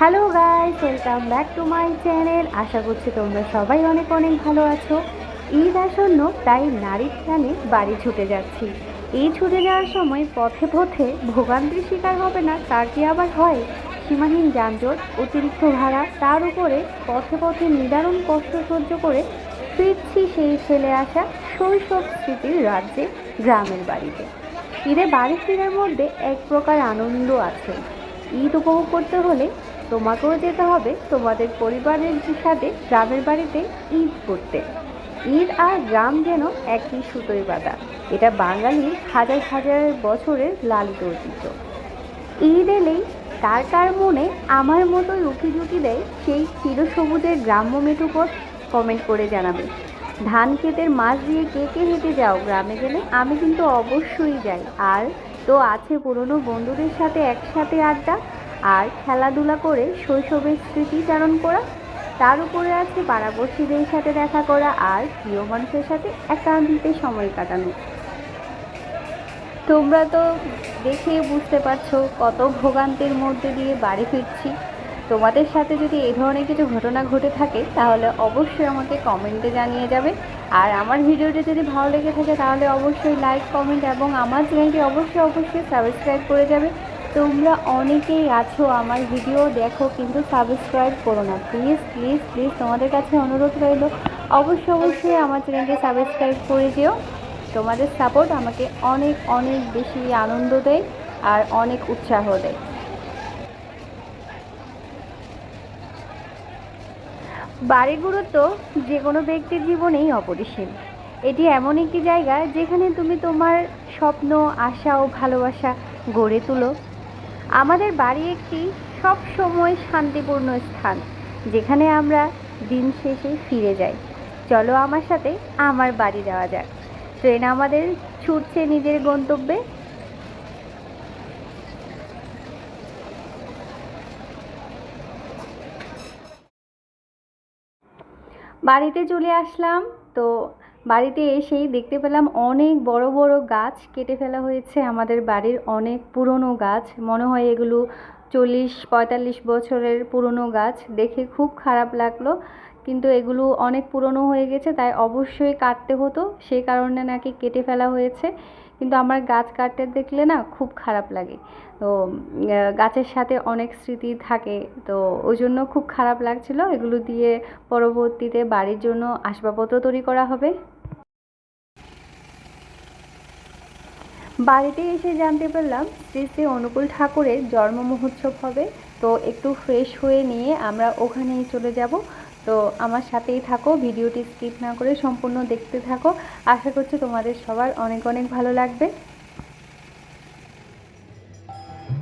Hello guys, welcome back to my channel. আশা করছি তোমরা সবাই অনেক অনেক ভালো আছো। ঈদ আসন্ন, তাই নারীর টানে বাড়ি ছুটে যাচ্ছি। এই ছুটে যাওয়ার সময় পথে পথে ভোগান্তির শিকার হবে না তার কি আবার হয়? সীমাহীন যানজট, অতিরিক্ত ভাড়া, তার উপরে পথে পথে নিদারুণ কষ্ট সহ্য করে ফিরছি সেই ফেলে আসা শৈশব স্মৃতির রাজ্যে, গ্রামের বাড়িতে। ঈদে বাড়ি ফিরার মধ্যে এক প্রকার আনন্দ আছে। ঈদ উপভোগ করতে হলে তোমাকেও যেতে হবে তোমাদের পরিবারের সাথে গ্রামের বাড়িতে ঈদ করতে। ঈদ আর গ্রাম যেন একই সুতোয় বাঁধা। এটা বাঙালির হাজার হাজার বছরের লালিত ঐতিহ্য। ঈদ এলেই কার কার মনে আমার মতোই উকি ঝুঁকি দেয় সেই চিরসবুজের গ্রাম্য মেঠুপথ কমেন্ট করে জানাবে। ধান ক্ষেতের মাছ দিয়ে কে কে হেঁটে যাও? গ্রামে গেলে আমি কিন্তু অবশ্যই যাই। আর তো আছে পুরনো বন্ধুদের সাথে একসাথে আড্ডা আর খেলাধুলা করে শৈশবের স্মৃতিচারণ করা, তার উপরে আছে পাড়াপড়শিদের সাথে দেখা করা আর প্রিয় মানুষের সাথে একান্তে সময় কাটানো। তোমরা তো দেখে বুঝতে পারছ কত ভোগান্তির মধ্যে দিয়ে বাড়ি ফিরছি। তোমাদের সাথে যদি এই ধরনের কিছু ঘটনা ঘটে থাকে, তাহলে অবশ্যই আমাকে কমেন্টে জানিয়ে যাবে। আর আমার ভিডিওটি যদি ভালো লেগে থাকে, তাহলে অবশ্যই লাইক কমেন্ট এবং আমার চ্যানেলটি অবশ্যই অবশ্যই সাবস্ক্রাইব করে যাবে। তোমরা অনেকেই আছো আমার ভিডিও দেখো, কিন্তু সাবস্ক্রাইব করো না। প্লিজ প্লিজ প্লিজ তোমাদের কাছে অনুরোধ রইল, অবশ্যই অবশ্যই আমার চ্যানেলটি সাবস্ক্রাইব করে যেও তোমাদের সাপোর্ট আমাকে অনেক অনেক বেশি আনন্দ দেয় আর অনেক উৎসাহ দেয়। বাড়ির গুরুত্ব যে কোনো ব্যক্তির জীবনেই অপরিসীম। এটি এমন একটি জায়গা যেখানে তুমি তোমার স্বপ্ন, আশা ও ভালোবাসা গড়ে তুলো। আমাদের বাড়ি একটি সব সময় শান্তিপূর্ণ স্থান, যেখানে আমরা দিন শেষে ফিরে যাই। চলো আমার সাথে আমার বাড়ি যাওয়া যাক। ট্রেন আমাদের ছুটছে নিজের গন্তব্যে। বাড়িতে চলে আসলাম। তো বাড়িতে এসেই দেখতে পেলাম অনেক বড় বড় গাছ কেটে ফেলা হয়েছে। আমাদের বাড়ির অনেক পুরনো গাছ, মনে হয় এগুলো চল্লিশ, পঁয়তাল্লিশ বছরের পুরনো গাছ। দেখে খুব খারাপ লাগল, কিন্তু এগুলো অনেক পুরনো হয়ে গেছে, তাই অবশ্যই কাটতে হতো। সেই কারণে নাকি কেটে ফেলা হয়েছে, কিন্তু আমার গাছ কাটতে দেখলে না খুব খারাপ লাগে। তো গাছের সাথে অনেক স্মৃতি থাকে, তো ওই জন্য খুব খারাপ লাগছিল। এগুলো দিয়ে পরবর্তীতে বাড়ির জন্য আসবাবপত্র তৈরি করা হবে। বাড়িতে এসে জানতে পারলাম শ্রী শ্রী অনুকূল ঠাকুরের জন্ম মহোৎসব হবে। তো একটু ফ্রেশ হয়ে নিয়ে আমরা ওখানেই চলে যাব। তো আমার সাথেই থাকো, ভিডিওটি স্কিপ না করে সম্পূর্ণ দেখতে থাকো। আশা করছি তোমাদের সবার অনেক অনেক ভালো লাগবে।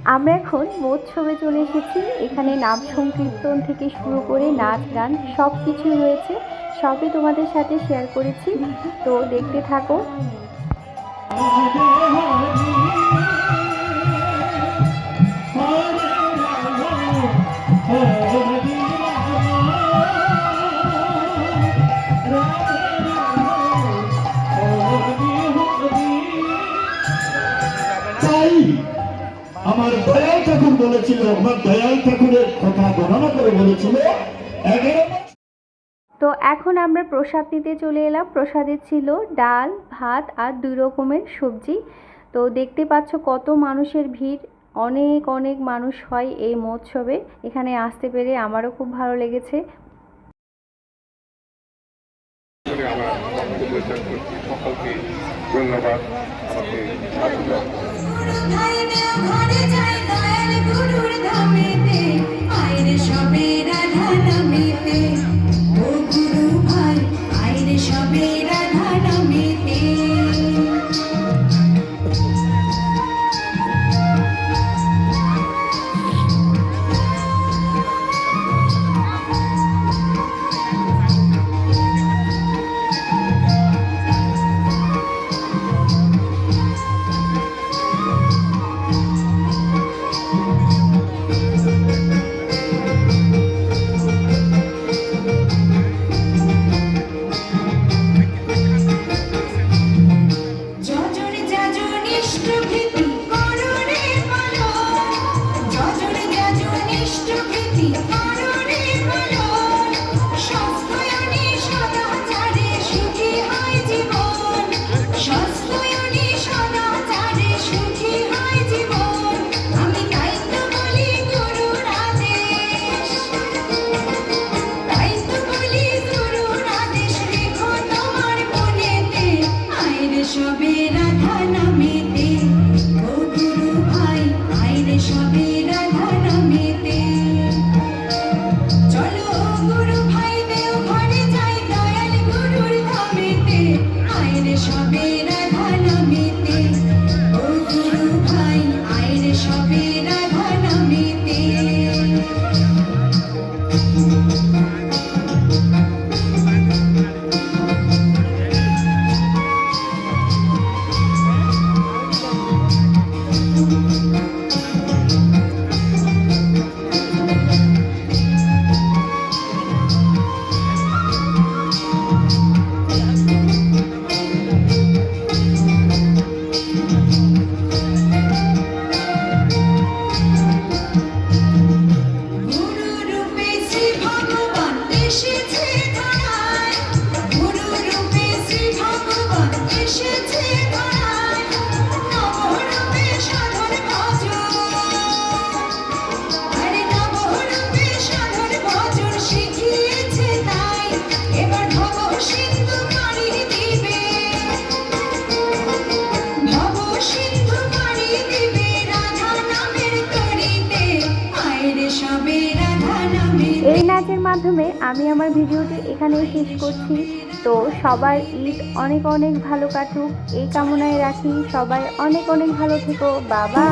আমরা এখন মহোৎসবে চলে এসেছি। এখানে নাম সংকীর্তন থেকে শুরু করে নাচ, গান সব কিছুই রয়েছে। সবই তোমাদের সাথে শেয়ার করেছি। তো দেখতে থাকো। আমার দয়াল ঠাকুর বলেছিল আমার দয়াল ঠাকুরের কথা গণনা করে বলেছিল এগারো তো এখন আমরা প্রসাদ নিতে চলে এলাম। প্রসাদে ছিল ডাল, ভাত আর দুই রকমের সবজি। তো দেখতে পাচ্ছ কত মানুষের ভিড়। অনেক অনেক মানুষ হয় এই মহোৎসবে। এখানে আসতে পেরে আমারও খুব ভালো লেগেছে। ধন্যবাদ মাধ্যমে আমি আমার ভিডিওটি এখানেই শেষ করছি। তো সবার ঈদ অনেক অনেক ভালো কাটুক, এই কামনায় রাখি। সবাই অনেক অনেক ভালো থেকো। বাবা।